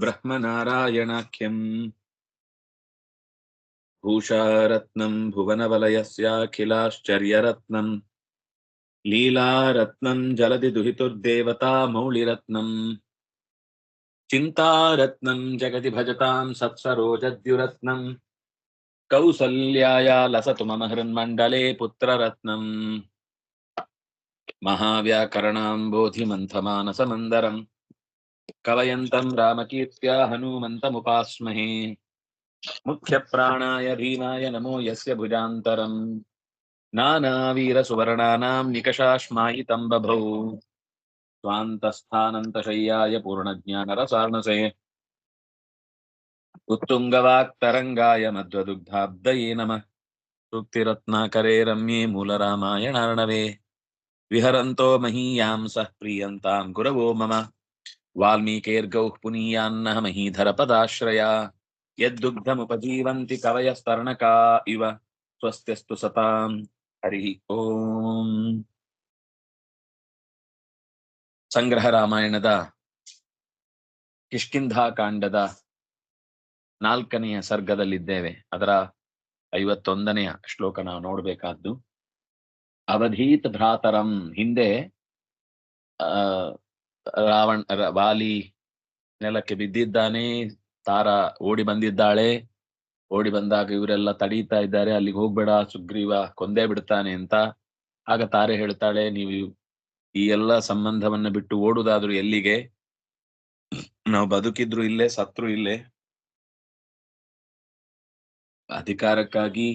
ब्रह्मनारायणाख्यम् भूषारत्नम् भुवनवलयस्याखिलाश्चर्यरत्नम् लीलारत्नम् जलधि दुहितुर्देवता मौलिरत्नम् चिन्तारत्नम् जगति भजताम् सत्सरोजद्युरत्नम् कौसल्याया लसतु मम हृन्मण्डले पुत्ररत्नम् महाव्याकरणाम्बोधिमन्थमानसमन्दरम् कवयन्तम् रामकीर्त्या हनूमन्तमुपास्महे। मुख्यप्राणाय भीमाय नमो यस्य भुजान्तरम्। नानावीरसुवर्णानाम् निकषाश्मायितम् बभौ स्वान्तस्थानन्तशय्याय पूर्णज्ञानरसार्णसे। उत्तुङ्गवाक्तरङ्गाय मध्वदुग्धाब्दये नमः। सूक्तिरत्नाकरे रम्ये मूलरामायणार्णवे। विहरन्तो महीयां सः प्रीयन्ताम् गुरवो मम। ವಾಲ್ಮೀಕೈರ್ಗೌಃ ಪುನೀಯಾನ್ನಹ ಮಹೀಧರ ಪದಾಶ್ರಯ ಯದ್ದುಗ್ಧಮುಪಜೀವಂತಿ ಕವಯ ಪರ್ಣಕಾ ಇವ. ಸ್ವಸ್ತ್ಯಸ್ತು ಸತಾಂ. ಹರಿ ಓಂ. ಸಂಗ್ರಹ ರಾಮಾಯಣದ ಕಿಷ್ಕಿಂಧಾಕಾಂಡದ ನಾಲ್ಕನೆಯ ಸರ್ಗದಲ್ಲಿದ್ದೇವೆ. ಅದರ ಐವತ್ತೊಂದನೆಯ ಶ್ಲೋಕ ನಾವು ನೋಡ್ಬೇಕಾದ್ದು. ಅವಧೀತ್ ಭ್ರಾತರಂ ಹಿಂದೆ ರಾವಣ ಬಾಲಿ ನೆಲಕ್ಕೆ ಬಿದ್ದಿದ್ದಾನೆ. ತಾರ ಓಡಿ ಬಂದಿದ್ದಾಳೆ. ಓಡಿ ಬಂದಾಗ ಇವರೆಲ್ಲ ತಡೀತಾ ಇದ್ದಾರೆ. ಅಲ್ಲಿಗೆ ಹೋಗ್ಬೇಡ, ಸುಗ್ರೀವ ಕೊಂದೇ ಬಿಡ್ತಾನೆ ಅಂತ. ಆಗ ತಾರೆ ಹೇಳ್ತಾಳೆ, ನೀವು ಈ ಎಲ್ಲ ಸಂಬಂಧವನ್ನ ಬಿಟ್ಟು ಓಡುದಾದ್ರು ಎಲ್ಲಿಗೆ? ನಾವು ಬದುಕಿದ್ರು ಇಲ್ಲೇ, ಸತ್ರು ಇಲ್ಲೇ. ಅಧಿಕಾರಕ್ಕಾಗಿ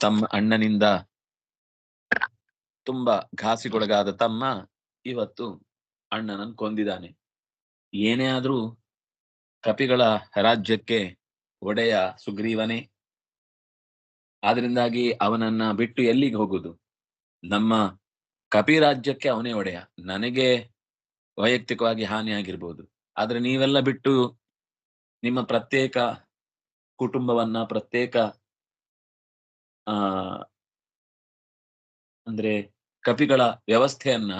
ತಮ್ಮ ಅಣ್ಣನಿಂದ ತುಂಬಾ ಘಾಸಿಗೊಳಗಾದ ತಮ್ಮ ಇವತ್ತು ಅಣ್ಣನನ್ನು ಕೊಂದಿದ್ದಾನೆ. ಏನೇ ಆದ್ರೂ ಕಪಿಗಳ ರಾಜ್ಯಕ್ಕೆ ಒಡೆಯ ಸುಗ್ರೀವನೇ. ಆದ್ರಿಂದಾಗಿ ಅವನನ್ನ ಬಿಟ್ಟು ಎಲ್ಲಿಗೆ ಹೋಗುದು ನಮ್ಮ ಕಪಿ ರಾಜ್ಯಕ್ಕೆ ಅವನೇ ಒಡೆಯ. ನನಗೆ ವೈಯಕ್ತಿಕವಾಗಿ ಹಾನಿ ಆಗಿರ್ಬೋದು ಆದ್ರೆ ನೀವೆಲ್ಲ ಬಿಟ್ಟು ನಿಮ್ಮ ಪ್ರತ್ಯೇಕ ಕುಟುಂಬವನ್ನ, ಪ್ರತ್ಯೇಕ, ಆ, ಅಂದ್ರೆ ಕಪಿಗಳ ವ್ಯವಸ್ಥೆಯನ್ನ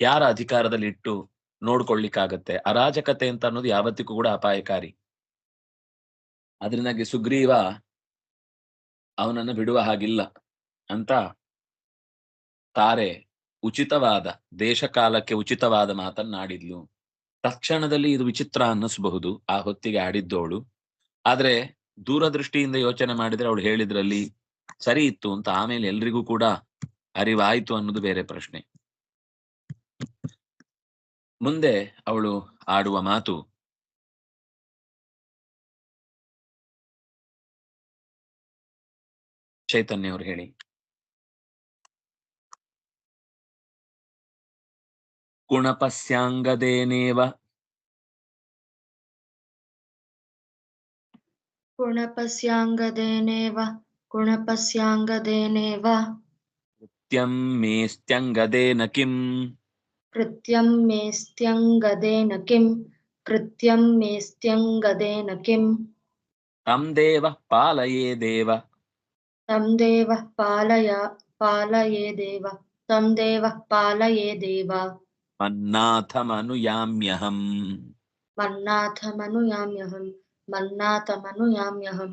ಯಾರ ಅಧಿಕಾರದಲ್ಲಿ ಇಟ್ಟು ನೋಡ್ಕೊಳ್ಳಿಕ್ಕಾಗತ್ತೆ? ಅರಾಜಕತೆ ಅಂತ ಅನ್ನೋದು ಯಾವತ್ತಿಗೂ ಕೂಡ ಅಪಾಯಕಾರಿ. ಅದರಿಂದಾಗಿ ಸುಗ್ರೀವ ಅವನನ್ನು ಬಿಡುವ ಹಾಗಿಲ್ಲ ಅಂತ ತಾರೆ ಉಚಿತವಾದ ದೇಶಕಾಲಕ್ಕೆ ಉಚಿತವಾದ ಮಾತನ್ನಾಡಿದ್ಲು ತಕ್ಷಣದಲ್ಲಿ ಇದು ವಿಚಿತ್ರ ಅನ್ನಿಸಬಹುದು, ಆ ಹೊತ್ತಿಗೆ ಆಡಿದ್ದವಳು ಆದ್ರೆ ದೂರದೃಷ್ಟಿಯಿಂದ ಯೋಚನೆ ಮಾಡಿದ್ರೆ ಅವಳು ಹೇಳಿದ್ರಲ್ಲಿ ಸರಿ ಇತ್ತು ಅಂತ ಆಮೇಲೆ ಎಲ್ರಿಗೂ ಕೂಡ ಅರಿವಾಯ್ತು ಅನ್ನೋದು ಬೇರೆ ಪ್ರಶ್ನೆ. ಮುಂದೆ ಅವಳು ಆಡುವ ಮಾತು. ಚೈತನ್ಯ ಅವರು ಹೇಳಿ. ಗುಣಪಸ್ಯಾಂಗದೇನೇವ కృత్యం మేస్త్యంగదేన కిం? కృత్యం మేస్త్యంగదేన కిం? కృత్యం మేస్త్యంగదేన కిం? తం దేవ పాలయే దేవ? తం దేవ పాలయ పాలయే దేవ? తం దేవ పాలయే దేవ? మన్నాథమనుయామ్యహం. మన్నాథమనుయామ్యహం మన్నాథమనుయామ్యహం.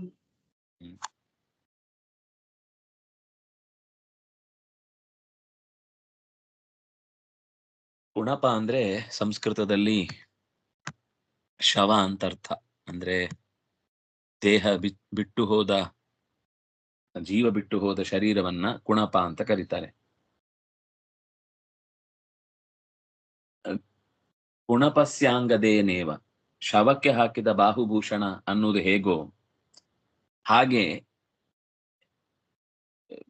ಗುಣಪ ಅಂದ್ರೆ ಸಂಸ್ಕೃತದಲ್ಲಿ ಶವ ಅಂತ ಅರ್ಥ. ಅಂದ್ರೆ ದೇಹ ಬಿಟ್ಟು ಹೋದ, ಜೀವ ಬಿಟ್ಟು ಹೋದ ಶರೀರವನ್ನ ಕುಣಪ ಅಂತ ಕರೀತಾರೆ. ಕುಣಪಸ್ಯಾಂಗದೇನೇವ, ಶವಕ್ಕೆ ಹಾಕಿದ ಬಾಹುಭೂಷಣ ಅನ್ನುವುದು ಹೇಗೋ ಹಾಗೆ,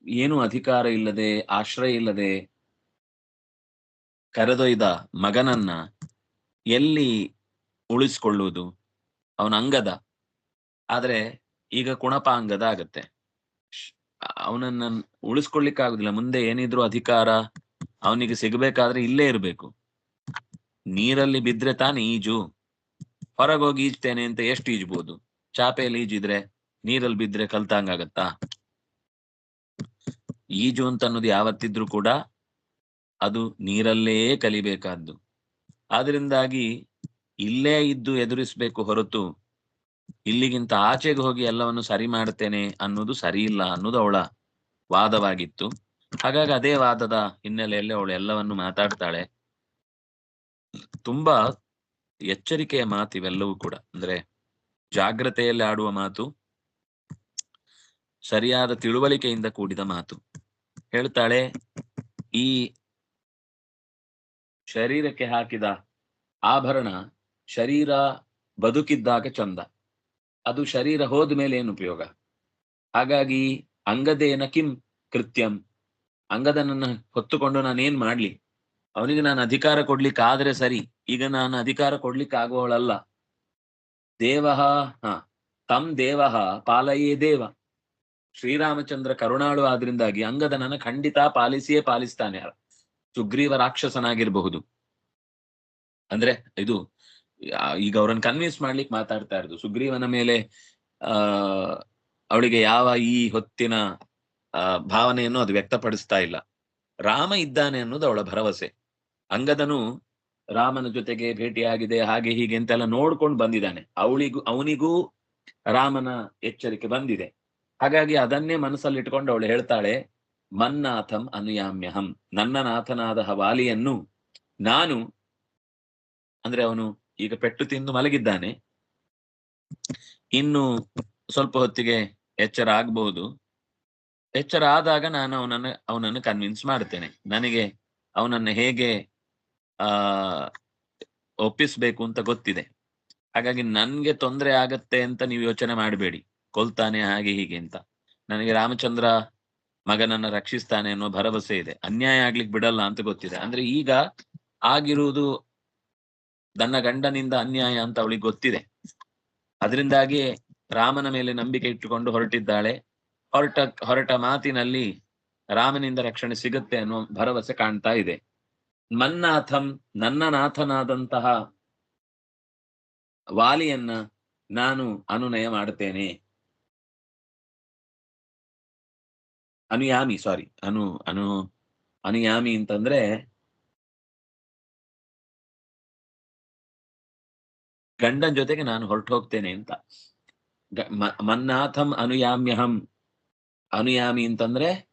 ಏನು ಅಧಿಕಾರ ಇಲ್ಲದೆ, ಆಶ್ರಯ ಇಲ್ಲದೆ ಕರೆದೊಯ್ದ ಮಗನನ್ನ ಎಲ್ಲಿ ಉಳಿಸ್ಕೊಳ್ಳುವುದು? ಅವನ ಅಂಗದ. ಆದ್ರೆ ಈಗ ಕುಣಪ ಅಂಗದ ಆಗತ್ತೆ. ಅವನನ್ನ ಅವನನ್ನ ಉಳಿಸ್ಕೊಳ್ಳಿಕ್ಕಾಗುದಿಲ್ಲ ಮುಂದೆ ಏನಿದ್ರು ಅಧಿಕಾರ ಅವನಿಗೆ ಸಿಗಬೇಕಾದ್ರೆ ಇಲ್ಲೇ ಇರಬೇಕು. ನೀರಲ್ಲಿ ಬಿದ್ರೆ ತಾನೇ ಈಜು. ಹೊರಗೋಗಿ ಈಜ್ತೇನೆ ಅಂತ ಎಷ್ಟು ಈಜ್ಬೋದು? ಚಾಪೆಯಲ್ಲಿ ಈಜಿದ್ರೆ ನೀರಲ್ಲಿ ಬಿದ್ರೆ ಕಲ್ತಂಗಾಗತ್ತಾ? ಈಜು ಅಂತ ಅನ್ನೋದು ಯಾವತ್ತಿದ್ರೂ ಕೂಡ ಅದು ನೀರಲ್ಲೇ ಕಲಿಬೇಕಾದ್ದು. ಆದ್ರಿಂದಾಗಿ ಇಲ್ಲೇ ಇದ್ದು ಎದುರಿಸ್ಬೇಕು ಹೊರತು ಇಲ್ಲಿಗಿಂತ ಆಚೆಗೆ ಹೋಗಿ ಎಲ್ಲವನ್ನು ಸರಿ ಮಾಡ್ತೇನೆ ಅನ್ನೋದು ಸರಿ ಇಲ್ಲ ಅನ್ನೋದು ಅವಳ ವಾದವಾಗಿತ್ತು. ಹಾಗಾಗಿ ಅದೇ ವಾದದ ಹಿನ್ನೆಲೆಯಲ್ಲಿ ಅವಳು ಎಲ್ಲವನ್ನು ಮಾತಾಡ್ತಾಳೆ. ತುಂಬಾ ಎಚ್ಚರಿಕೆಯ ಮಾತು ಇವೆಲ್ಲವೂ ಕೂಡ. ಅಂದ್ರೆ ಜಾಗ್ರತೆಯಲ್ಲಿ ಆಡುವ ಮಾತು, ಸರಿಯಾದ ತಿಳುವಳಿಕೆಯಿಂದ ಕೂಡಿದ ಮಾತು. ಹೇಳ್ತಾಳೆ, ಈ ಶರೀರಕ್ಕೆ ಹಾಕಿದ ಆಭರಣ ಶರೀರ ಬದುಕಿದ್ದಾಗ ಚಂದ. ಅದು ಶರೀರ ಹೋದ ಮೇಲೆ ಏನು ಉಪಯೋಗ? ಹಾಗಾಗಿ ಅಂಗದೇನ ಕಿಂ ಕೃತ್ಯಂ. ಅಂಗದನನ್ನ ಹೊತ್ತುಕೊಂಡು ನಾನೇನ್ ಮಾಡ್ಲಿ? ಅವನಿಗೆ ನಾನು ಅಧಿಕಾರ ಕೊಡ್ಲಿಕ್ಕೆ ಆದ್ರೆ ಸರಿ, ಈಗ ನಾನು ಅಧಿಕಾರ ಕೊಡ್ಲಿಕ್ಕೆ ಆಗುವವಳಲ್ಲ. ದೇವ, ಹ ತಮ್ ದೇವಹ ಪಾಲಯೇ ದೇವ. ಶ್ರೀರಾಮಚಂದ್ರ ಕರುಣಾಳು ಆದ್ರಿಂದಾಗಿ ಅಂಗದನನ ಖಂಡಿತ ಪಾಲಿಸಿಯೇ ಪಾಲಿಸ್ತಾನೆ. ಸುಗ್ರೀವ ರಾಕ್ಷಸನಾಗಿರಬಹುದು. ಅಂದ್ರೆ ಇದು ಈಗ ಅವ್ರನ್ನ ಕನ್ವಿನ್ಸ್ ಮಾಡ್ಲಿಕ್ಕೆ ಮಾತಾಡ್ತಾ ಇರೋದು. ಸುಗ್ರೀವನ ಮೇಲೆ, ಆ, ಅವಳಿಗೆ ಯಾವ ಈ ಹೊತ್ತಿನ ಭಾವನೆಯನ್ನು ಅದು ವ್ಯಕ್ತಪಡಿಸ್ತಾ ಇಲ್ಲ. ರಾಮ ಇದ್ದಾನೆ ಅನ್ನೋದು ಅವಳ ಭರವಸೆ. ಅಂಗದನು ರಾಮನ ಜೊತೆಗೆ ಭೇಟಿಯಾಗಿದೆ, ಹಾಗೆ ಹೀಗೆ ಅಂತೆಲ್ಲ ನೋಡ್ಕೊಂಡು ಬಂದಿದ್ದಾನೆ. ಅವಳಿಗೂ, ಅವನಿಗೂ ರಾಮನ ಎಚ್ಚರಿಕೆ ಬಂದಿದೆ. ಹಾಗಾಗಿ ಅದನ್ನೇ ಮನಸ್ಸಲ್ಲಿ ಇಟ್ಕೊಂಡು ಅವಳು ಹೇಳ್ತಾಳೆ ಮನ್ನಾಥಂ ಅನುಯಾಮ್ಯಹಂ. ನನ್ನ ನಾಥನಾದ ಹವಾಲಿಯನ್ನು ನಾನು, ಅಂದ್ರೆ ಅವನು ಈಗ ಪೆಟ್ಟು ತಿಂದು ಮಲಗಿದ್ದಾನೆ. ಇನ್ನು ಸ್ವಲ್ಪ ಹೊತ್ತಿಗೆ ಎಚ್ಚರ ಆಗಬಹುದು ಎಚ್ಚರ ಆದಾಗ ನಾನು ಅವನನ್ನು ಅವನನ್ನು ಕನ್ವಿನ್ಸ್ ಮಾಡ್ತೇನೆ. ನನಗೆ ಅವನನ್ನು ಹೇಗೆ, ಆ, ಒಪ್ಪಿಸ್ಬೇಕು ಅಂತ ಗೊತ್ತಿದೆ. ಹಾಗಾಗಿ ನನ್ಗೆ ತೊಂದರೆ ಆಗತ್ತೆ ಅಂತ ನೀವು ಯೋಚನೆ ಮಾಡಬೇಡಿ. ಕೊಲ್ತಾನೆ ಹಾಗೆ ಹೀಗೆ ಅಂತ. ನನಗೆ ರಾಮಚಂದ್ರ ಮಗನನ್ನ ರಕ್ಷಿಸ್ತಾನೆ ಅನ್ನೋ ಭರವಸೆ ಇದೆ. ಅನ್ಯಾಯ ಆಗ್ಲಿಕ್ಕೆ ಬಿಡಲ್ಲ ಅಂತ ಗೊತ್ತಿದೆ. ಅಂದ್ರೆ ಈಗ ಆಗಿರುವುದು ನನ್ನ ಗಂಡನಿಂದ ಅನ್ಯಾಯ ಅಂತ ಅವಳಿಗೆ ಗೊತ್ತಿದೆ. ಅದರಿಂದಾಗಿ ರಾಮನ ಮೇಲೆ ನಂಬಿಕೆ ಇಟ್ಟುಕೊಂಡು ಹೊರಟಿದ್ದಾಳೆ. ಹೊರಟ ಹೊರಟ ಮಾತಿನಲ್ಲಿ ರಾಮನಿಂದ ರಕ್ಷಣೆ ಸಿಗುತ್ತೆ ಅನ್ನೋ ಭರವಸೆ ಕಾಣ್ತಾ ಇದೆ. ಮನ್ನಾಥಂ ನನ್ನ ನಾಥನಾದಂತಹ ವಾಲಿಯನ್ನ ನಾನು ಅನುನಯ ಮಾಡುತ್ತೇನೆ ಅನುಯಾಮಿ ಸಾರಿ ಅನು ಅನು, ಅನುಯಾಮಿ ಅಂತಂದ್ರೆ ಗಂಡನ ಜೊತೆಗೆ ನಾನು ಹೊರಟು ಹೋಗ್ತೇನೆ ಅಂತ. ಮನ್ನಾಥಂ ಅನುಯಾಮ್ಯಹಂ. ಅನುಯಾಮಿ ಅಂತಂದ್ರೆ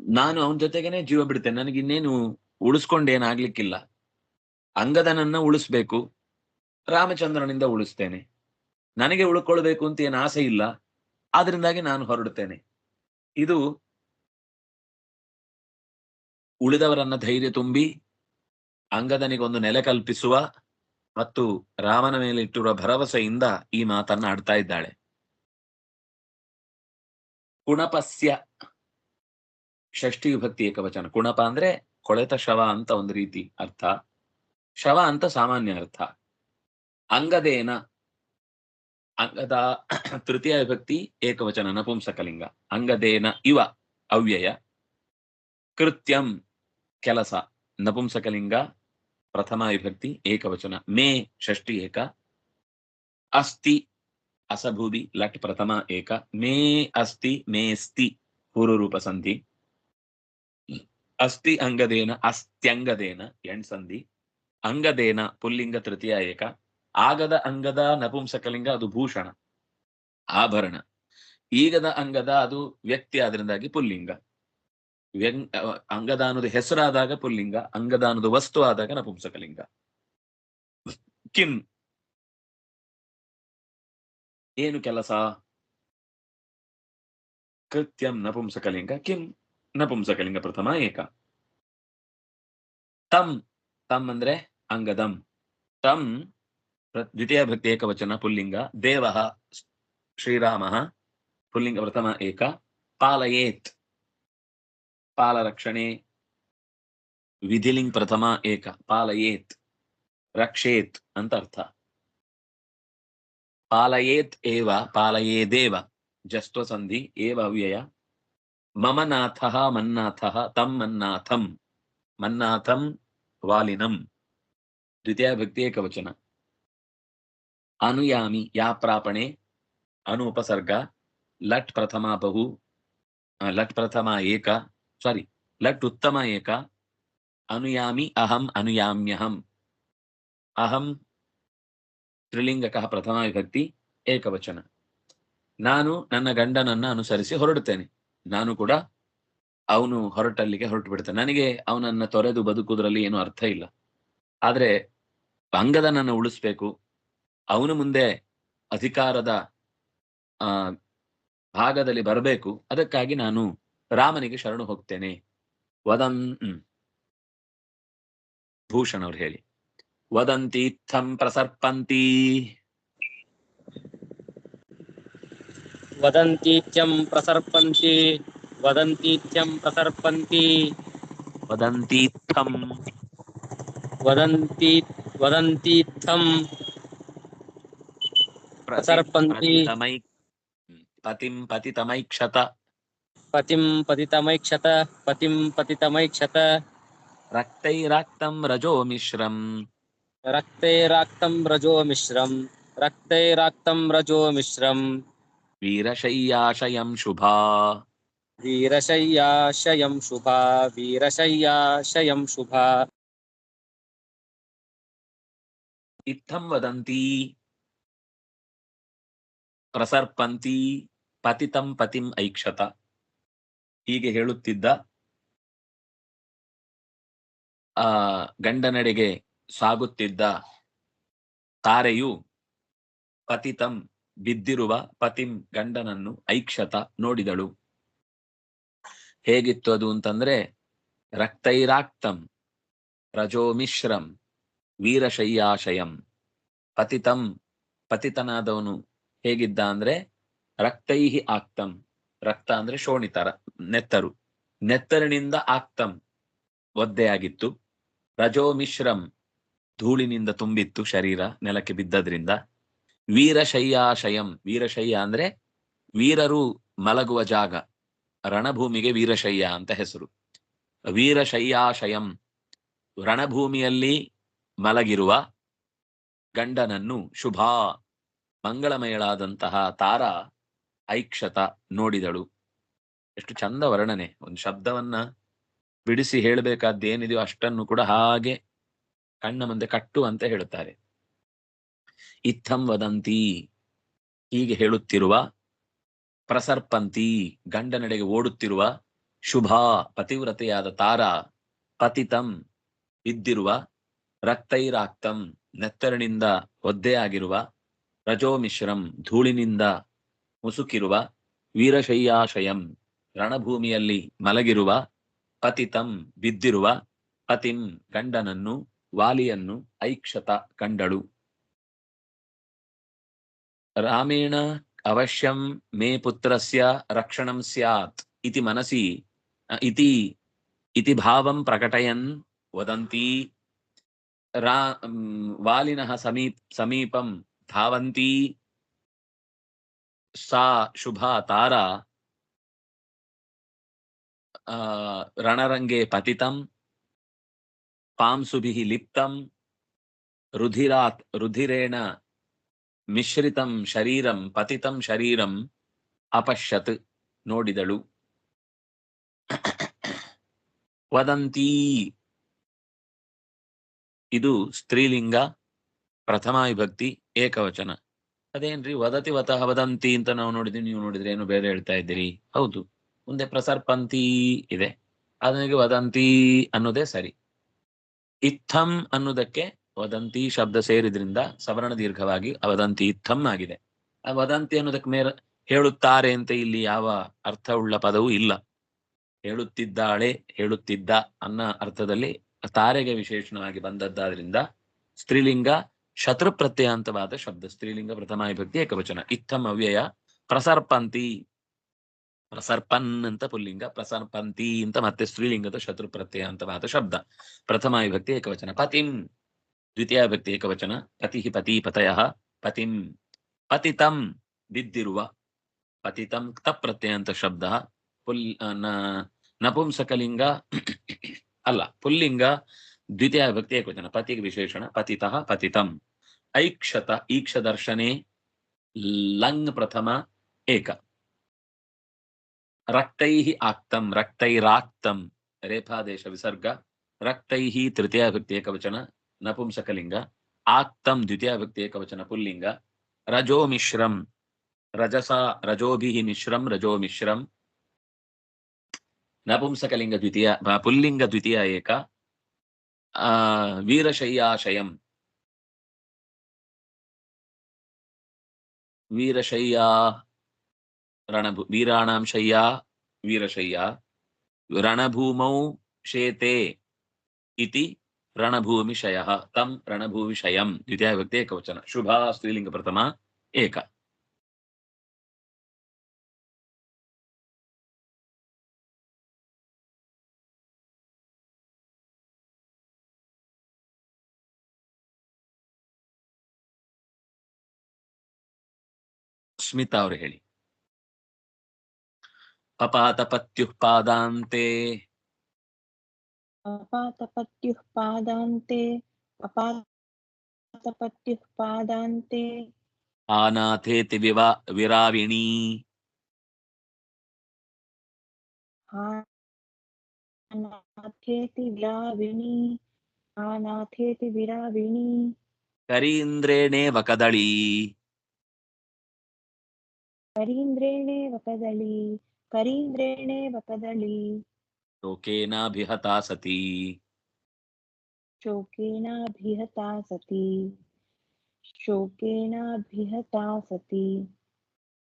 ನಾನು ಅವನ ಜೊತೆಗೇನೆ ಜೀವ ಬಿಡ್ತೇನೆ. ನನಗೆ ಇನ್ನೇನು ಉಳಿಸ್ಕೊಂಡೇನಾಗ್ಲಿಕ್ಕಿಲ್ಲ. ಅಂಗದನನ್ನ ಉಳಿಸ್ಬೇಕು. ರಾಮಚಂದ್ರನಿಂದ ಉಳಿಸ್ತೇನೆ. ನನಗೆ ಉಳ್ಕೊಳ್ಬೇಕು ಅಂತ ಏನು ಆಸೆ ಇಲ್ಲ. ಆದ್ರಿಂದಾಗಿ ನಾನು ಹೊರಡುತ್ತೇನೆ ಇದು ಉಳಿದವರನ್ನ ಧೈರ್ಯ ತುಂಬಿ ಅಂಗದನಿಗೆ ಒಂದು ನೆಲೆ ಕಲ್ಪಿಸುವ ಮತ್ತು ರಾಮನ ಮೇಲೆ ಇಟ್ಟಿರುವ ಭರವಸೆಯಿಂದ ಈ ಮಾತನ್ನ ಆಡ್ತಾ ಇದ್ದಾಳೆ. ಕುಣಪಸ್ಯ ಷಷ್ಠಿ ವಿಭಕ್ತಿ ಏಕವಚನ. ಕುಣಪ ಅಂದ್ರೆ ಕೊಳೆತ ಶವ ಅಂತ ಒಂದು ರೀತಿ ಅರ್ಥ. ಶವ ಅಂತ ಸಾಮಾನ್ಯ ಅರ್ಥ. ಅಂಗದೇನ ಅಂಗದ ತೃತೀಯ ವಿಭಕ್ತಿ ಏಕವಚನ ನಪುಂಸಕಲಿಂಗ ಅಂಗದೇನ ಇವ ಅವ್ಯಯ ಕೃತ್ಯಂ ಕೆಲಸ ನಪುಂಸಕಲಿಂಗ ಪ್ರಥಮ ವಿಭಕ್ತಿ ಏಕವಚನ ಮೇ ಷಷ್ಠಿ ಏಕ ಅಸ್ತಿ ಅಸಭೂದಿ ಲಟ್ ಪ್ರಥಮ ಏಕ ಮೇ ಅಸ್ತಿ ಮೇಸ್ತಿ ಪೂರ್ವರೂಪ ಸಂಧಿ ಅಸ್ತಿ ಅಂಗದೇನ ಅಸ್ತ್ಯಂಗದೇನ ಎಣ್ ಸಂಧಿ ಅಂಗದೇನ ಪುಲ್ಲಿಂಗ ತೃತೀಯ ಏಕ ಆಗದ ಅಂಗದ ನಪುಂಸಕಲಿಂಗ ಅದು ಭೂಷಣ, ಆಭರಣ. ಈಗದ ಅಂಗದ ಅದು ವ್ಯಕ್ತಿ ಆದ್ರಿಂದಾಗಿ ಪುಲ್ಲಿಂಗ. ವ್ಯಂಗ್ ಅಂಗದ ಅನ್ನೋದು ಹೆಸರಾದಾಗ ಪುಲ್ಲಿಂಗ, ಅಂಗದ ಅನ್ನೋದು ವಸ್ತು ಆದಾಗ ನಪುಂಸಕಲಿಂಗ. ಕಿಂ ಏನು ಕೆಲಸ? ಕೃತ್ಯಂ ನಪುಂಸಕಲಿಂಗ ಕಿಂ ನಪುಂಸಕಲಿಂಗ ಪ್ರಥಮ ಏಕ. ತಂ ತಮ್ ಅಂದ್ರೆ ಅಂಗದಂ. ತಂ ಪ್ರ- ದ್ವಿತೀಯ ಭಕ್ತಿ ಏಕವಚನ ಪುಲ್ಲಿಂಗ ದೇವ ಶ್ರೀರಾಮ ಪುಲ್ಲಿಂಗ ಪ್ರಥಮ ಏಕ ಪಾಲಯೇತ್ ಪಾಲರಕ್ಷಣೆ ವಿಧಿಲಿಂಗ್ ಪ್ರಥಮ ಏಕ ಪಾಲಯೇತ್ ರಕ್ಷೇತ್ ಅಂತ ಅರ್ಥ ಪಾಲಯೇತ್ ಏವ ಪಾಲಯೇದೇವ ಜಸ್ತ್ವ ಸಂಧಿ ಏವ ಅವ್ಯಯ ಮಮ ನಾಥಃ ಮನ್ನಾಥಃ ತಂ ಮನ್ನಾಥಂ ಮನ್ನಾಥಂ ವಾಲಿನಂ ದ್ವಿತೀಯ ಭಕ್ತಿ ಏಕವಚನ ಅನುಯಾಮಿ, ಯಾ ಪ್ರಾಪಣೆ, ಅನು ಉಪಸರ್ಗ, ಲಟ್ ಪ್ರಥಮ ಬಹು ಲಟ್ ಪ್ರಥಮ ಏಕ ಸಾರಿ ಲಟ್ ಉತ್ತಮ ಏಕ, ಅನುಯಾಮಿ ಅಹಂ ಅನುಯಾಮ್ಯಹಂ. ಅಹಂ ತ್ರಿಲಿಂಗಕಃ ಪ್ರಥಮ ವಿಭಕ್ತಿ ಏಕವಚನ. ನಾನು ನನ್ನ ಗಂಡನನ್ನ ಅನುಸರಿಸಿ ಹೊರಡುತ್ತೇನೆ. ನಾನು ಕೂಡ ಅವನು ಹೊರಟಲ್ಲಿಗೆ ಹೊರಟು ಬಿಡ್ತಾನೆ ನನಗೆ ಅವನನ್ನ ತೊರೆದು ಬದುಕುವುದರಲ್ಲಿ ಏನು ಅರ್ಥ ಇಲ್ಲ. ಆದ್ರೆ ಅಂಗದನನ್ನು ಉಳಿಸ್ಬೇಕು ಅವನು ಮುಂದೆ ಅಧಿಕಾರದ ಆ ಭಾಗದಲ್ಲಿ ಬರಬೇಕು. ಅದಕ್ಕಾಗಿ ನಾನು ರಾಮನಿಗೆ ಶರಣು ಹೋಗ್ತೇನೆ. ವದನ್. ಭೂಷಣ್ ಅವ್ರು ಹೇಳಿ. ವದಂತಿ ಇತ್ತಂ ಪ್ರಸರ್ಪಂತಿ. ವದಂತೀತ್ಯಂ ಪ್ರಸರ್ಪಂತಿ ವದಂತೀತ್ಯಂ ಪ್ರಸರ್ಪಂತಿ. ವದಂತೀತ್ಥಂ. ವದಂತಿ ವದಂತೀತ್ಥಂ. ಪ್ರಸರ್ಪಂತಿ ಪ್ರತಿತಮೈ ಪತಿಂ ಪತಿತಮೈಕ್ಷತ ಪತಿಂ ಪತಿತಮೈಕ್ಷತ ಪತಿಂ ಪತಿತಮೈಕ್ಷತ ರಕ್ತೈರಾಕ್ತಂ ರಜೋ ಮಿಶ್ರಂ ರಕ್ತೈರಾಕ್ತಂ ರಜೋ ಮಿಶ್ರಂ ರಕ್ತೈರಾಕ್ತಂ ರಜೋ ಮಿಶ್ರಂ ವೀರಶಯ್ಯಾಶಯಂ ಶುಭಾ ವೀರಶಯ್ಯಾಶಯಂ ಶುಭಾ ವೀರಶಯ್ಯಾಶಯಂ ಶುಭಾ ಇತ್ತಂ ವದಂತಿ ಪ್ರಸರ್ಪಂತಿ ಪತಿತಂ ಪತಿಂ ಐಕ್ಷತ. ಹೀಗೆ ಹೇಳುತ್ತಿದ್ದ, ಆ, ಗಂಡನಡೆಗೆ ಸಾಗುತ್ತಿದ್ದ ತಾರೆಯು ಪತಿತಂ ಬಿದ್ದಿರುವ ಪತಿಂ ಗಂಡನನ್ನು ಐಕ್ಷತ ನೋಡಿದಳು. ಹೇಗಿತ್ತು ಅದು ಅಂತಂದ್ರೆ, ರಕ್ತೈರಾಕ್ತಂ ರಜೋ ಮಿಶ್ರಂ ವೀರಶಯ್ಯಾಶಯಂ. ಪತಿತಂ ಪತಿತನಾದವನು ಹೇಗಿದ್ದ ಅಂದ್ರೆ ರಕ್ತೈಹಿ ಆಕ್ತಂ. ರಕ್ತ ಅಂದ್ರೆ ಶೋಣಿತರ, ನೆತ್ತರು. ನೆತ್ತರಿನಿಂದ ಆಕ್ತಂ ಒದ್ದೆಯಾಗಿತ್ತು. ರಜೋ ಮಿಶ್ರಂ ಧೂಳಿನಿಂದ ತುಂಬಿತ್ತು ಶರೀರ ನೆಲಕ್ಕೆ ಬಿದ್ದದ್ರಿಂದ. ವೀರಶಯ್ಯಾಶಯಂ. ವೀರಶಯ್ಯ ಅಂದ್ರೆ ವೀರರು ಮಲಗುವ ಜಾಗ, ರಣಭೂಮಿಗೆ ವೀರಶಯ್ಯ ಅಂತ ಹೆಸರು. ವೀರಶಯ್ಯಾಶಯಂ ರಣಭೂಮಿಯಲ್ಲಿ ಮಲಗಿರುವ ಗಂಡನನ್ನು ಶುಭಾ ಮಂಗಳಮಯಳಾದಂತಹ ತಾರ ಐಕ್ಷತ ನೋಡಿದಳು. ಎಷ್ಟು ಚಂದ ವರ್ಣನೆ. ಒಂದು ಶಬ್ದವನ್ನ ಬಿಡಿಸಿ ಹೇಳಬೇಕಾದ್ದೇನಿದೆಯೋ ಅಷ್ಟನ್ನು ಕೂಡ ಹಾಗೆ ಕಣ್ಣ ಮುಂದೆ ಕಟ್ಟು ಅಂತ ಹೇಳುತ್ತಾರೆ. ಇತ್ತಂ ವದಂತಿ, ಹೀಗೆ ಹೇಳುತ್ತಿರುವ, ಪ್ರಸರ್ಪಂತಿ, ಗಂಡನಡೆಗೆ ಓಡುತ್ತಿರುವ, ಶುಭಾ, ಪತಿವ್ರತೆಯಾದ ತಾರ, ಪತಿತಂ ಬಿದ್ದಿರುವ ರಕ್ತೈರಾಕ್ತಂ ನೆತ್ತರಣಿಂದ ಒದ್ದೆಯಾಗಿರುವ ರಜೋಮಿಶ್ರಂ ಧೂಳಿನಿಂದ ಮುಸುಕಿರುವ ವೀರಶಯ್ಯಾಶಯಂ, ರಣಭೂಮಿಯಲ್ಲಿ ಮಲಗಿರುವ ಪತಿತಂ ಬಿದ್ದಿರುವ ಪತಿಂ ಗಂಡನನ್ನು, ವಾಲಿಯನ್ನು ಐಕ್ಷತ ಕಂಡಳು. ರಾಮೇಣ ಅವಶ್ಯಂ ಮೇ ಪುತ್ರಸ್ಯ ರಕ್ಷಣಂ ಸ್ಯಾತ್ ಇತಿ ಮನಸಿ ಇತಿ ಇತಿ ಭಾವಂ ಪ್ರಕಟಯನ್ ವದಂತಿ. ರಾ ವಾಲಿನಃ ಸಮೀಪ್, ಸಮೀಪಂ ಧಾವಂತಿ ಸಾ ಶುಭಾ तारा रणरङ्गे ಪತಿತಂ ಪಾಂಸುಭಿಃ ಲಿಪ್ತಂ ರುಧಿರಾತ್ ರುಧಿರೇಣ ಮಿಶ್ರಿತಂ ಶರೀರಂ ಪತಿತಂ ಶರೀರಂ ಅಪಶ್ಯತ್ ನೋಡಿದಳು ವದಂತಿ ಇದು ಸ್ತ್ರೀಲಿಂಗ ಪ್ರಥಮ ವಿಭಕ್ತಿ ಏಕವಚನ. ಅದೇನ್ರಿ? ವದತಿ ವತಃ ವದಂತಿ ಅಂತ ನಾವು ನೋಡಿದ್ವಿ. ನೀವು ನೋಡಿದ್ರೆ ಏನು ಬೇರೆ ಹೇಳ್ತಾ ಇದ್ದೀರಿ? ಹೌದು. ಮುಂದೆ ಪ್ರಸರ್ಪಂತಿ ಇದೆ. ಅದನಿಗೆ ವದಂತಿ ಅನ್ನೋದೇ ಸರಿ. ಇತ್ತಂ ಅನ್ನೋದಕ್ಕೆ ವದಂತಿ ಶಬ್ದ ಸೇರಿದ್ರಿಂದ ಸವರ್ಣ ದೀರ್ಘವಾಗಿ ವದಂತಿ ಇತ್ತಂ ಆಗಿದೆ. ಆ ವದಂತಿ ಅನ್ನೋದಕ್ಕೆ ಮೇರ ಹೇಳುತ್ತಾರೆ ಅಂತ ಇಲ್ಲಿ ಯಾವ ಅರ್ಥವುಳ್ಳ ಪದವೂ ಇಲ್ಲ. ಹೇಳುತ್ತಿದ್ದಾಳೆ, ಹೇಳುತ್ತಿದ್ದ ಅನ್ನ ಅರ್ಥದಲ್ಲಿ ತಾರೆಗೆ ವಿಶೇಷಣವಾಗಿ ಬಂದದ್ದಾದ್ರಿಂದ ಸ್ತ್ರೀಲಿಂಗ ಶತ್ರು ಪ್ರತ್ಯಯಾಂತವಾದ ಶಬ್ದ, ಸ್ತ್ರೀಲಿಂಗ ಪ್ರಥಮ ವಿಭಕ್ತಿ ಏಕವಚನ. ಇತ್ತಂ ಅವ್ಯಯ, ಪ್ರಸರ್ಪಂತಿ. ಪ್ರಸರ್ಪನ್ ಅಂತ ಪುಲ್ಲಿಂಗ, ಪ್ರಸರ್ಪಂತಿ ಅಂತ ಮತ್ತೆ ಸ್ತ್ರೀಲಿಂಗದ ಶತ್ರು ಪ್ರತ್ಯಯಾಂತವಾದ ಶಬ್ದ. ಪ್ರಥಮ ವಿಭಕ್ತಿ ಏಕವಚನ. ಪತಿಂ. ದ್ವಿತೀಯ ವಿಭಕ್ತಿ ಏಕವಚನ. ಪತಿ ಪತಿ, ಪತಯ. ಪತಿಂ. ಪತಿತಂ, ಬಿದ್ದಿರುವ. ಪತಿತಂ ಪ್ರತ್ಯಯಾಂತ ಶಬ್ದ. ಪುಲ್ ನಪುಂಸಕಲಿಂಗ, ಅಲ್ಲ, ಪುಲ್ಲಿಂಗ ದ್ವಿತೀಯ ವಿಭಕ್ತಿ ಏಕವಚನ ಪತಿಗೆ ವಿಶೇಷಣ ಪತಿತಃ ಪತಿತಂ ಐಕ್ಷತ ಈಕ್ಷ ದರ್ಶನೆ ಲಂಗ್ ಪ್ರಥಮ ಏಕ ರಕ್ತೈಃ ಆಕ್ತಂ ರಕ್ತೈರಾಕ್ತಂ ರೇಫಾದೇಶ ವಿಸರ್ಗ ರಕ್ತೈಃ ತೃತೀಯ ವಿಭಕ್ತಿ ಏಕವಚನ ನಪುಂಸಕಲಿಂಗ ಆಕ್ತಂ ದ್ವಿತೀಯ ಭಕ್ತಿ ಏಕವಚನ ಪುಲ್ಲಿಂಗ ರಜೋ ಮಿಶ್ರಂ ರಜಸ ರಜೋಭಿಃ ಮಿಶ್ರಂ ರಜೋ ಮಿಶ್ರಂ ನಪುಂಸಕಲಿಂಗ ದ್ವಿತೀಯ ಬ- ಪುಲ್ಲಿಂಗ ದ್ವಿತೀಯ ಏಕ ಆ, ವೀರಶಯ್ಯಾಶಯಂ ವೀರಶಯ್ಯಾ ರಣಭು ವೀರಾಣಾಂ ಶಯ್ಯಾ ವೀರಶಯ್ಯಾ ರಣಭೂಮೌ ಶೇತೆ ಇತಿ ರಣಭೂಮಿಶಯಃ ತಂ ರಣಭೂಮಿಶಯಂ ದ್ವಿತೀಯ ವಿಭಕ್ತಿ ಏಕವಚನ ಸ್ಮಿತಾ ಅವರು ಹೇಳಿ ಪಪಾತಪತ್ಯುಃ ಪಾದಾಂತೆ अपातपत्युः पादान्ते अपातपत्युः पादान्ते ಆನಾಥೇತಿ ವಿವಾ ವಿರಾವಿಣೀ आनाथेति विराविणी आनाथेति विराविणी ಕರೀಂದ್ರೇಣೇವ ಕದಳೀ करीन्द्रेणेव कदली करीन्द्रेणेव कदली ಶೋಕೇನಾಭಿಹತಾ ಸತಿ शोकेनाभिहता सती शोकेनाभिहता सती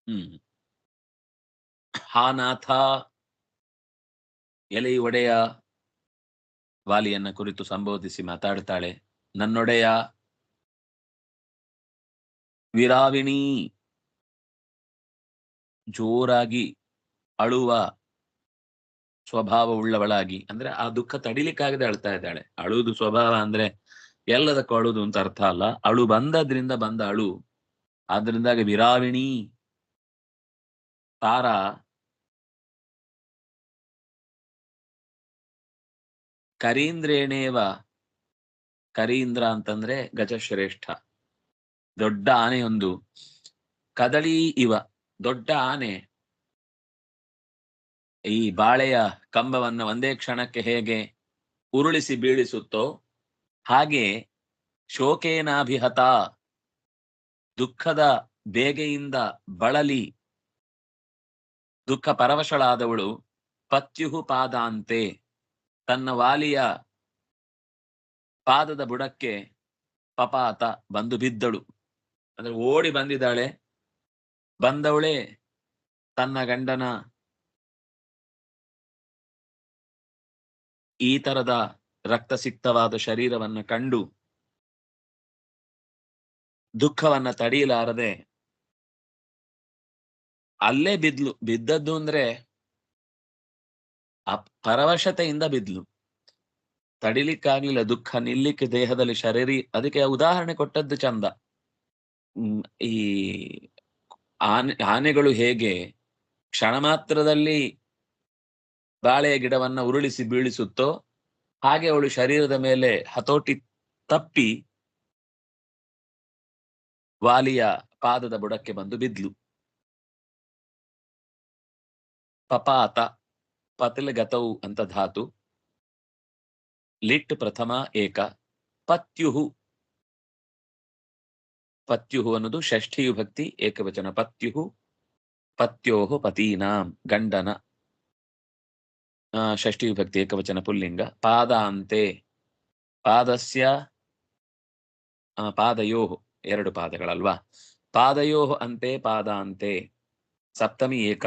ಹ್ಮ್ ಹಾನಾಥ ಎಲೆ ಒಡೆಯ ವಾಲಿಯನ್ನ ಕುರಿತು ಸಂಬೋಧಿಸಿ ಮಾತಾಡ್ತಾಳೆ ನನ್ನೊಡೆಯ ವಿರಾವಿಣಿ ಜೋರಾಗಿ ಅಳುವ ಸ್ವಭಾವವುಳ್ಳವಳಾಗಿ. ಅಂದ್ರೆ ಆ ದುಃಖ ತಡಿಲಿಕ್ಕಾಗದೆ ಅಳ್ತಾ ಇದ್ದಾಳೆ. ಅಳುವುದು ಸ್ವಭಾವ ಅಂದ್ರೆ ಎಲ್ಲದಕ್ಕೂ ಅಳುವುದು ಅಂತ ಅರ್ಥ ಅಲ್ಲ. ಅಳು ಬಂದದ್ರಿಂದ ಬಂದ ಅಳು. ಆದ್ರಿಂದಾಗಿ ವಿರಾವಿಣಿ ತಾರ ಕರೀಂದ್ರೇಣೇವ ಕರೀಂದ್ರ ಅಂತಂದ್ರೆ ಗಜಶ್ರೇಷ್ಠ. ದೊಡ್ಡ ಆನೆಯೊಂದು. ಕದಳಿ ಇವ. ದೊಡ್ಡ ಆನೆ. ಈ ಬಾಳೆಯ ಕಂಬವನ್ನು ಒಂದೇ ಕ್ಷಣಕ್ಕೆ ಹೇಗೆ ಉರುಳಿಸಿ ಬೀಳಿಸುತ್ತೋ ಹಾಗೆ ಶೋಕೇನಾಭಿಹತ, ದುಃಖದ ಬೇಗೆಯಿಂದ ಬಳಲಿ, ದುಃಖ ಪರವಶಳಾದವಳು ಪತ್ಯುಹು ಪಾದಾಂತೆ. ತನ್ನ ವಾಲಿಯ ಪಾದದ ಬುಡಕ್ಕೆ ಪಪಾತ ಬಂದು ಬಿದ್ದಳು. ಅಂದ್ರೆ ಓಡಿ ಬಂದಿದ್ದಾಳೆ. ಬಂದವಳೇ, ತನ್ನ ಗಂಡನ ಈ ತರದ ರಕ್ತಸಿಕ್ತವಾದ ಶರೀರವನ್ನ ಕಂಡು ದುಃಖವನ್ನ ತಡೆಯಲಾರದೆ ಅಲ್ಲೇ ಬಿದ್ಲು. ಬಿದ್ದದ್ದು ಅಂದ್ರೆ ಪರವಶತೆಯಿಂದ ಬಿದ್ಲು. ತಡಿಲಿಕ್ಕಾಗ್ಲಿಲ್ಲ, ದುಃಖ ನಿಲ್ಲಿಕ್ಕೆ ದೇಹದಲ್ಲಿ ಶರೀರಿ, ಅದಕ್ಕೆ ಉದಾಹರಣೆ ಕೊಟ್ಟದ್ದು ಚಂದ. ಈ ಆನೆ, ಆನೆಗಳು ಹೇಗೆ ಕ್ಷಣ ಮಾತ್ರದಲ್ಲಿ ಬಾಳೆಯ ಗಿಡವನ್ನ ಉರುಳಿಸಿ ಬೀಳಿಸುತ್ತೋ ಹಾಗೆ ಅವಳು ಶರೀರದ ಮೇಲೆ ಹತೋಟಿ ತಪ್ಪಿ ವಾಲಿಯ ಪಾದದ ಬುಡಕ್ಕೆ ಬಂದು ಬಿದ್ಲು. ಪಪಾತ ಪತಿಲ್ ಗತೌ ಅಂತ ಧಾತು. ಲಿಟ್ ಪ್ರಥಮ ಏಕ, ಪತ್ಯುಹು ಪತ್ಯುಹು ಅನ್ನೋದು ಷಷ್ಠಿ ವಿಭಕ್ತಿ ಏಕವಚನ ಪತ್ಯು ಪತ್ಯೋಹು ಪತೀನಾಂ, ಗಂಡನ ಷಷ್ಠಿ ವಿಭಕ್ತಿ ಏಕವಚನ ಪುಲ್ಲಿಂಗ, ಪಾದಾಂತೆ, ಪಾದಸ್ಯ ಪಾದಯೋ ಎರಡು ಪಾದಗಳಲ್ವಾ? ಪಾದಯೋ ಅಂತೆ, ಪಾದಾಂತೆ, ಸಪ್ತಮಿ ಏಕ,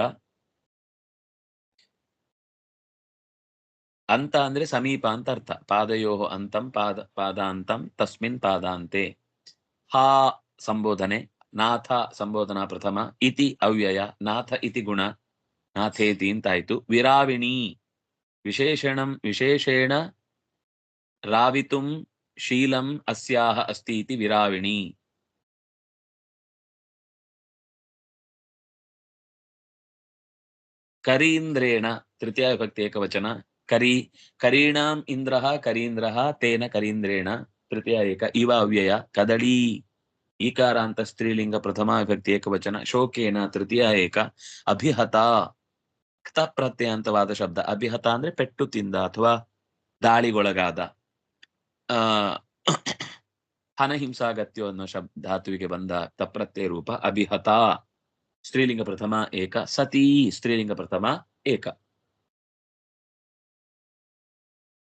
ಅಂತ ಅಂದ್ರೆ ಸಮೀಪ ಅಂತ ಅರ್ಥ. ಪಾದಯೋ ಅಂತಂ, ಪಾದ, ಪಾದಾಂತಂ, ತಸ್ಮಿನ್ ಪಾದಾಂತೆ. ಹಾ ಸಂಬೋಧನೆ, ನಾಥ ಸಂಬೋಧನಾ ಪ್ರಥಮ, ಇತಿ ಅವ್ಯಯ, ನಾಥ ಇತಿ ಗುಣ, ನಾಥೇತಿ ಅಂತಾಯ್ತು ವಿರಾವಿಣಿ, ವಿಶೇಷಣಂ, ವಿಶೇಷೇಣ, ರಾವಿತುಂ, ಶೀಲಂ, ಅಸ್ಯಾಹ ಅಸ್ತಿ ಇತಿ ವಿರಾವಿಣಿ. ಕರೀಂದ್ರೇಣ ತೃತೀಯ ವಿಭಕ್ತಿ ಏಕವಚನ, ಕರಿ, ಕರೀಣಾಂ ಇಂದ್ರಹ ಕರೀಂದ್ರಹ ತೇನ ಕರೀಂದ್ರೇಣ, ತೃತೀಯ ಏಕ, ಇವ ಅವ್ಯಯ, ಕದಳೀ. ಈಕಾರ ಅಂತ ಸ್ತ್ರೀಲಿಂಗ ಪ್ರಥಮ ವಿಭಕ್ತಿ ಏಕವಚನ ಶೋಕೇನ ತೃತೀಯ ಏಕ ಅಭಿಹತ. ಕ್ತ ಪ್ರತ್ಯಂತವಾದ ಶಬ್ದ. ಅಭಿಹತ ಅಂದ್ರೆ ಪೆಟ್ಟು ತಿಂದ ಅಥವಾ ದಾಳಿಗೊಳಗಾದ. ಆ, ಹನಹಿಂಸಾಗತ್ಯೋ ಅನ್ನೋ ಶಬ್ದ ಧಾತುವಿಗೆ ಬಂದ ತಪ್ರತ್ಯಯ ರೂಪ ಅಭಿಹತ. ಸ್ತ್ರೀಲಿಂಗ ಪ್ರಥಮ ಏಕ ಸತೀ ಸ್ತ್ರೀಲಿಂಗ ಪ್ರಥಮ ಏಕ.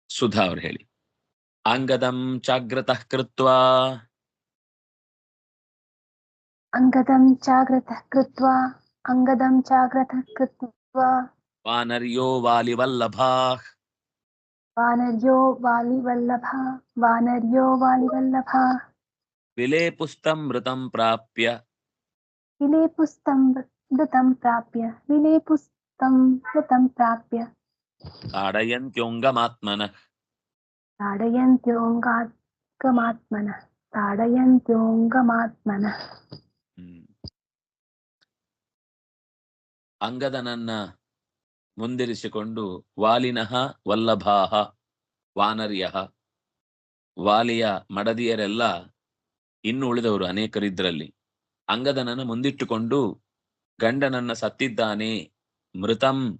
ಸುಧಾ ಅವ್ರು ಹೇಳಿ. ಅಂಗದಂ ಚಾಗ್ರತಃ ಕೃತ್ವಾ. अंगदम जाग्रतः कृत्वा अंगदम जाग्रतः कृत्वा। वानर्यो वालिवल्लभाः। वानर्यो वालिवल्लभा वानर्यो वालिवल्लभा। विलेपुस्तं मृतं प्राप्य। विलेपुस्तं मृतं प्राप्य विलेपुस्तं मृतं प्राप्य। ताडयन्त्योऽङ्गमात्मनः। ताडयन्त्योऽङ्गात्मनः ताडयन्त्योऽङ्गमात्मनः। ಅಂಗದನನ್ನ ಮುಂದಿರಿಸಿಕೊಂಡು ವಾಲಿನಃ ವಲ್ಲಭಾಹ, ವಾನರ್ಯ. ವಾಲಿಯ ಮಡದಿಯರೆಲ್ಲ ಇನ್ನು ಉಳಿದವರು ಅನೇಕರಿದ್ರಲ್ಲಿ. ಅಂಗದನನ್ನ ಮುಂದಿಟ್ಟುಕೊಂಡು ಗಂಡನನ್ನ ಸತ್ತಿದ್ದಾನೆ, ಮೃತಂ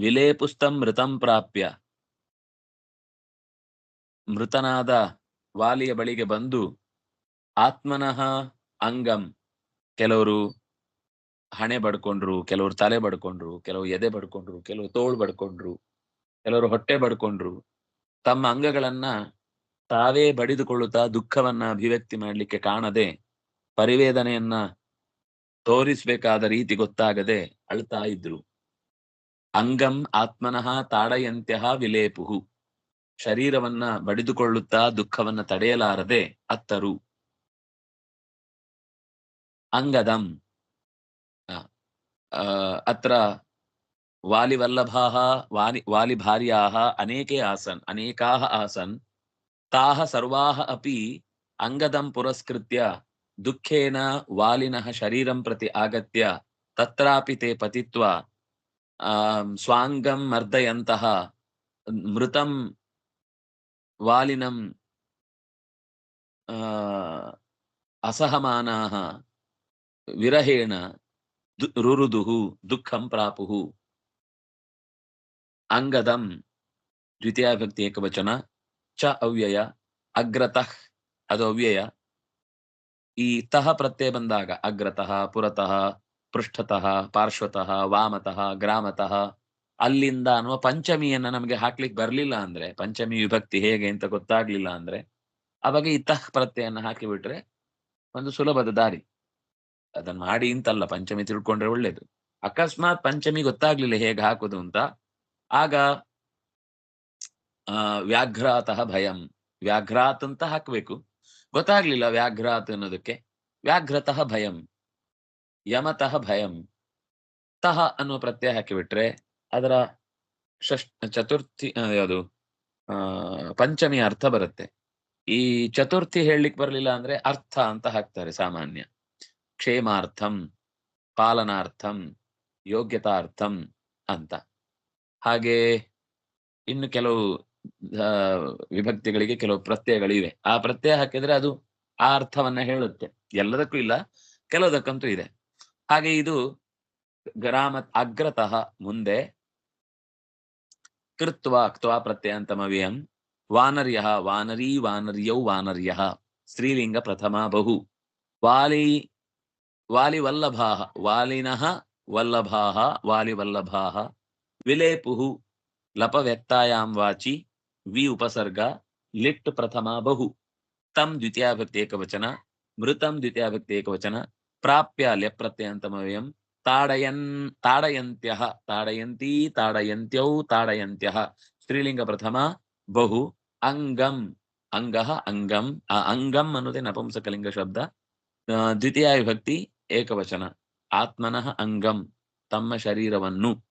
ವಿಲೇಪುಸ್ತಂ ಮೃತಂ ಪ್ರಾಪ್ಯ. ಮೃತನಾದ ವಾಲಿಯ ಬಳಿಗೆ ಬಂದು ಆತ್ಮನಃ ಅಂಗಂ. ಕೆಲವರು ಹಣೆ ಬಡ್ಕೊಂಡ್ರು, ಕೆಲವರು ತಲೆ ಬಡ್ಕೊಂಡ್ರು, ಕೆಲವು ಎದೆ ಬಡ್ಕೊಂಡ್ರು, ಕೆಲವು ತೋಳು ಬಡ್ಕೊಂಡ್ರು, ಕೆಲವರು ಹೊಟ್ಟೆ ಬಡ್ಕೊಂಡ್ರು. ತಮ್ಮ ಅಂಗಗಳನ್ನ ತಾವೇ ಬಡಿದುಕೊಳ್ಳುತ್ತಾ ದುಃಖವನ್ನ ಅಭಿವ್ಯಕ್ತಿ ಮಾಡಲಿಕ್ಕೆ ಕಾಣದೆ, ಪರಿವೇದನೆಯನ್ನ ತೋರಿಸ್ಬೇಕಾದ ರೀತಿ ಗೊತ್ತಾಗದೆ ಅಳ್ತಾ ಇದ್ರು. ಅಂಗಂ ಆತ್ಮನಃ ತಾಡಯಂತ್ಯ ವಿಲೇಪುಹು. ಶರೀರವನ್ನ ಬಡಿದುಕೊಳ್ಳುತ್ತಾ ದುಃಖವನ್ನ ತಡೆಯಲಾರದೆ ಅತ್ತರು. ಅಂಗದಂ. అత్ర వాలివల్లభాः వాలి వాలిభార్యాः अनेके आसन् अनेकाः आसन् ताः सर्वाः अपि अङ्गदं पुरस्कृत्य दुःखेन वालिनः शरीरं प्रति आगत्य तत्रापि ते पतित्वा स्वाङ्गं मर्दयन्तः मृतं वालिनं असहमानाः विरहेण ರುರುದುಹು, ದುಃಖಂ ಪ್ರಾಪುಹು. ಅಂಗದಂ, ದ್ವಿತೀಯ ವ್ಯಕ್ತಿ ಏಕವಚನ. ಚ ಅವ್ಯಯ, ಅಗ್ರತಃ, ಅದು ಅವ್ಯಯ. ಈ ತಹ ಪ್ರತ್ಯಯ ಬಂದಾಗ ಅಗ್ರತಃ, ಪುರತಃ, ಪೃಷ್ಠತಃ, ಪಾರ್ಶ್ವತಃ, ವಾಮತಃ, ಗ್ರಾಮತಃ. ಅಲ್ಲಿಂದ ಅನ್ನುವ ಪಂಚಮಿಯನ್ನ ನಮಗೆ ಹಾಕ್ಲಿಕ್ಕೆ ಬರ್ಲಿಲ್ಲ ಅಂದ್ರೆ, ಪಂಚಮಿ ವಿಭಕ್ತಿ ಹೇಗೆ ಅಂತ ಗೊತ್ತಾಗ್ಲಿಲ್ಲ ಅಂದ್ರೆ, ಅವಾಗ ಈ ತಹ್ ಪ್ರತ್ಯಯನ್ನ ಹಾಕಿಬಿಟ್ರೆ ಒಂದು ಸುಲಭದ ದಾರಿ. ಅದನ್ನ ಮಾಡಿ ಅಂತಲ್ಲ, ಪಂಚಮಿ ತಿಳ್ಕೊಂಡ್ರೆ ಒಳ್ಳೇದು. ಅಕಸ್ಮಾತ್ ಪಂಚಮಿ ಗೊತ್ತಾಗ್ಲಿಲ್ಲ ಹೇಗೆ ಹಾಕುದು ಅಂತ, ಆಗ, ಆ, ವ್ಯಾಘ್ರಾತಃ ಭಯಂ. ವ್ಯಾಘ್ರಾತ್ ಅಂತ ಹಾಕ್ಬೇಕು. ಗೊತ್ತಾಗ್ಲಿಲ್ಲ ವ್ಯಾಘ್ರಾತ್ ಅನ್ನೋದಕ್ಕೆ. ವ್ಯಾಘ್ರತಃ ಭಯಂ. ಯಮತಃ ಭಯಂ. ತಹ ಅನ್ನುವ ಪ್ರತ್ಯಯ ಹಾಕಿಬಿಟ್ರೆ, ಅದರ ಷಷ್ಟ ಚತುರ್ಥಿ ಯಾವುದು ಪಂಚಮಿ ಅರ್ಥ ಬರುತ್ತೆ. ಈ ಚತುರ್ಥಿ ಹೇಳಲಿಕ್ಕೆ ಬರಲಿಲ್ಲ ಅಂದ್ರೆ ಅರ್ಥ ಅಂತ ಹಾಕ್ತಾರೆ ಸಾಮಾನ್ಯ. ಕ್ಷೇಮಾರ್ಥಂ, ಪಾಲನಾರ್ಥಂ, ಯೋಗ್ಯತಾರ್ಥಂ ಅಂತ. ಹಾಗೆ ಇನ್ನು ಕೆಲವು ವಿಭಕ್ತಿಗಳಿಗೆ ಕೆಲವು ಪ್ರತ್ಯಯಗಳಿವೆ. ಆ ಪ್ರತ್ಯಯ ಹಾಕಿದ್ರೆ ಅದು ಆ ಅರ್ಥವನ್ನ ಹೇಳುತ್ತೆ. ಎಲ್ಲದಕ್ಕೂ ಇಲ್ಲ, ಕೆಲವುದಕ್ಕಂತೂ ಇದೆ. ಹಾಗೆ ಇದು ಗ್ರಾಮ ಅಗ್ರತಃ ಮುಂದೆ ಕೃತ್ವ ಕ್ತ್ವಾ ಪ್ರತ್ಯಯಂತಮವ್ಯಂ ವಾನರ್ಯ ವಾನರೀ ವಾನರ್ಯೌ ವಾನರ್ಯ. ಸ್ತ್ರೀಲಿಂಗ ಪ್ರಥಮ ಬಹು. ವಾಲಿ ವಾಲಿವಲ್ಲಭಾಃ ವಾಲಿನಃ ವಲ್ಲಭಾಃ ವಾಲಿವಲ್ಲಭಾಃ ವಿಲೇಪುಃ ಲಪವ್ಯಕ್ತಾಯಾಂ ವಾಚಿ ವಿ ಉಪಸರ್ಗ ಲಿಟ್ ಪ್ರಥಮ ಬಹು ತಂ ದ್ವಿತೀಯಾಭಕ್ತಿ ಏಕವಚನ ಮೃತಂ ದ್ವಿತೀಯಾಭಕ್ತಿ ಏಕವಚನ ಪ್ರಾಪ್ಯ ಲೆಪ್ರತ್ಯಯಂತಮವ್ಯಯಂ ತಾಡಯನ್ ತಾಡಯಂತ್ಯಃ ತಾಡಯಂತೀ ತಾಡಯಂತ್ಯೌ ತಾಡಯಂತ್ಯಃ ಸ್ತ್ರೀಲಿಂಗ ಪ್ರಥಮ ಬಹು ಅಂಗಂ ಅಂಗಃ ಅಂಗಂ ಆ ಅಂಗಂ ಅನ್ನೋದೇ ನಪುಂಸಕಲಿಂಗ ಶಬ್ದ ಆ, ದ್ವಿತೀಯ ವಿಭಕ್ತಿ ಏಕವಚನ. ಆತ್ಮನಃ ಅಂಗಂ, ತಮ್ಮ ಶರೀರವನ್ನು.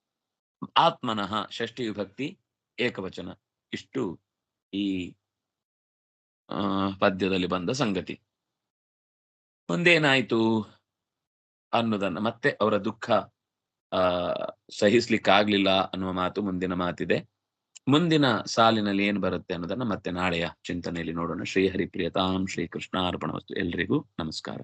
ಆತ್ಮನಃ ಷಷ್ಠಿ ವಿಭಕ್ತಿ, ಏಕವಚನ. ಇಷ್ಟು ಈ ಪದ್ಯದಲ್ಲಿ ಬಂದ ಸಂಗತಿ. ಮುಂದೇನಾಯ್ತು ಅನ್ನೋದನ್ನ ಮತ್ತೆ ಅವರ ದುಃಖ, ಆ, ಸಹಿಸ್ಲಿಕ್ಕಾಗ್ಲಿಲ್ಲ ಅನ್ನುವ ಮಾತು ಮುಂದಿನ ಮಾತಿದೆ. ಮುಂದಿನ ಸಾಲಿನಲ್ಲಿ ಏನ್ ಬರುತ್ತೆ ಅನ್ನೋದನ್ನ ಮತ್ತೆ ನಾಳೆಯ ಚಿಂತನೆಯಲ್ಲಿ ನೋಡೋಣ. ಶ್ರೀ ಹರಿಪ್ರಿಯತಾಂ ಶ್ರೀ ಕೃಷ್ಣ ಅರ್ಪಣ ಎಲ್ರಿಗೂ ನಮಸ್ಕಾರ.